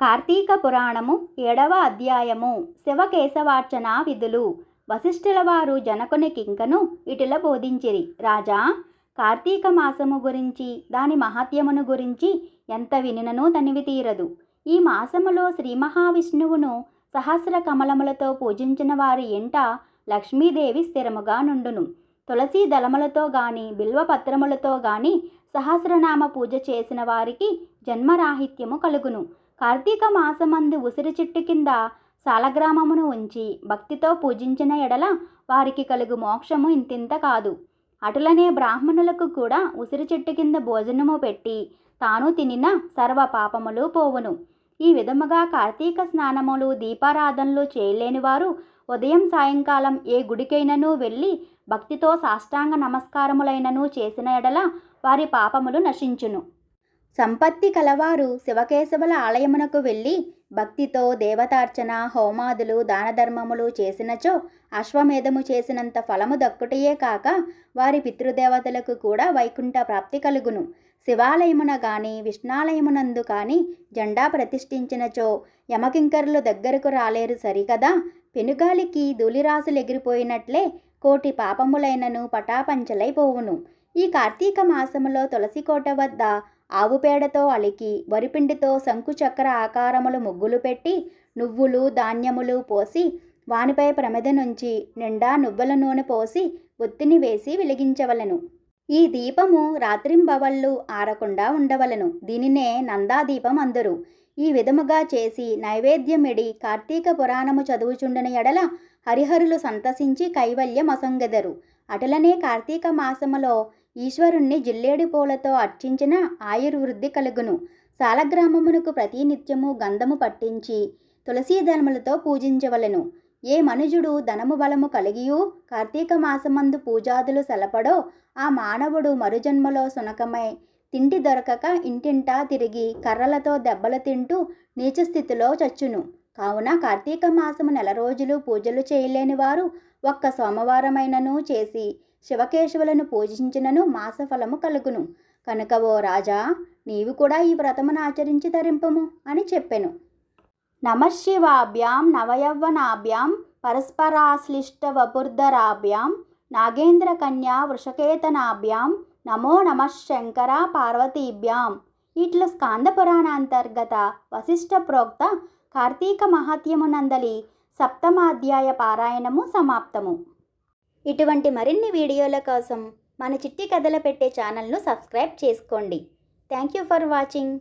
కార్తీక పురాణము ఏడవ అధ్యాయము శివకేశవార్చన విధులు వశిష్ఠుల వారు జనకుని కింకను ఇటుల బోధించిరి. రాజా కార్తీక మాసము గురించి దాని మహాత్యమును గురించి ఎంత వినినను తనివి తీరదు. ఈ మాసములో శ్రీ మహావిష్ణువును సహస్ర కమలములతో పూజించిన వారి ఎంట లక్ష్మీదేవి స్థిరముగా నుండును. తులసీ దళములతో గాని బిల్వపత్రములతో గాని సహస్రనామ పూజ చేసిన వారికి జన్మరాహిత్యము కలుగును. కార్తీక మాసమందు ఉసిరి చెట్టు కింద సాలగ్రామమును ఉంచి భక్తితో పూజించిన ఎడల వారికి కలుగు మోక్షము ఇంతింత కాదు. అటులనే బ్రాహ్మణులకు కూడా ఉసిరి చెట్టు కింద భోజనము పెట్టి తాను తినిన సర్వ పాపములు పోవును. ఈ విధముగా కార్తీక స్నానములు దీపారాధనలు చేయలేని వారు ఉదయం సాయంకాలం ఏ గుడికైనను వెళ్ళి భక్తితో సాష్టాంగ నమస్కారములైనను చేసిన ఎడల వారి పాపములు నశించును. సంపత్తి కలవారు శివకేశవుల ఆలయమునకు వెళ్ళి భక్తితో దేవతార్చన హోమాదులు దానధర్మములు చేసినచో అశ్వమేధము చేసినంత ఫలము దక్కుటయే కాక వారి పితృదేవతలకు కూడా వైకుంఠ ప్రాప్తి కలుగును. శివాలయమున గాని విష్ణాలయమునందు కాని జెండా ప్రతిష్ఠించినచో యమకింకరులు దగ్గరకు రాలేరు సరికదా? పెనుగాలికి ధూళిరాశులు ఎగిరిపోయినట్లే కోటి పాపములైనను పటాపంచలైపోవును. ఈ కార్తీక మాసములో తులసికోట వద్ద ఆవు పేడతో అలికి వరిపిండితో శంకుచక్ర ఆకారములు ముగ్గులు పెట్టి నువ్వులు ధాన్యములు పోసి వానిపై ప్రమిద నుంచి నిండా నువ్వుల నూనె పోసి ఒత్తిని వేసి వెలిగించవలెను. ఈ దీపము రాత్రింబవళ్ళు ఆరకుండా ఉండవలెను. దీనినే నందాదీపం అందరు. ఈ విధముగా చేసి నైవేద్యమిడి కార్తీక పురాణము చదువుచుండిన ఎడల హరిహరులు సంతసించి కైవల్యం అసంగెదరు. అటులనే కార్తీక మాసములో ఈశ్వరుణ్ణి జిల్లేడి పూలతో అర్చించిన ఆయుర్వృద్ధి కలుగును. సాలగ్రామమునకు ప్రతి నిత్యము గంధము పట్టించి తులసీ ధర్మలతో పూజించవలెను. ఏ మనుజుడు ధనము బలము కలిగియూ కార్తీక మాసమందు పూజాదులు సెలపడో ఆ మానవుడు మరుజన్మలో సునకమై తిండి దొరకక ఇంటింటా తిరిగి కర్రలతో దెబ్బలు తింటూ నీచస్థితిలో చచ్చును. కావున కార్తీక మాసము నెల రోజులు పూజలు చేయలేని వారు ఒక్క సోమవారమైనను చేసి శివకేశవులను పూజించినను మాసఫలము కలుగును. కనుక ఓ రాజా నీవు కూడా ఈ వ్రతమును ఆచరించి ధరింపము అని చెప్పెను. నమశివాభ్యాం నవయవ్వనాభ్యాం పరస్పరాశ్లిష్ట వపుర్ధరాభ్యాం నాగేంద్ర కన్యా వృషకేతనాభ్యాం నమో నమ శంకర పార్వతీభ్యాం. ఇట్ల స్కాంద పురాణాంతర్గత వశిష్ఠ ప్రోక్త కార్తీక మహాత్యమునందలి సప్తమాధ్యాయ పారాయణము సమాప్తము. ఇటువంటి మరిన్ని వీడియోల కోసం మన చిట్టి కథల పెట్టే ఛానల్ను సబ్స్క్రైబ్ చేసుకోండి. Thank you for watching.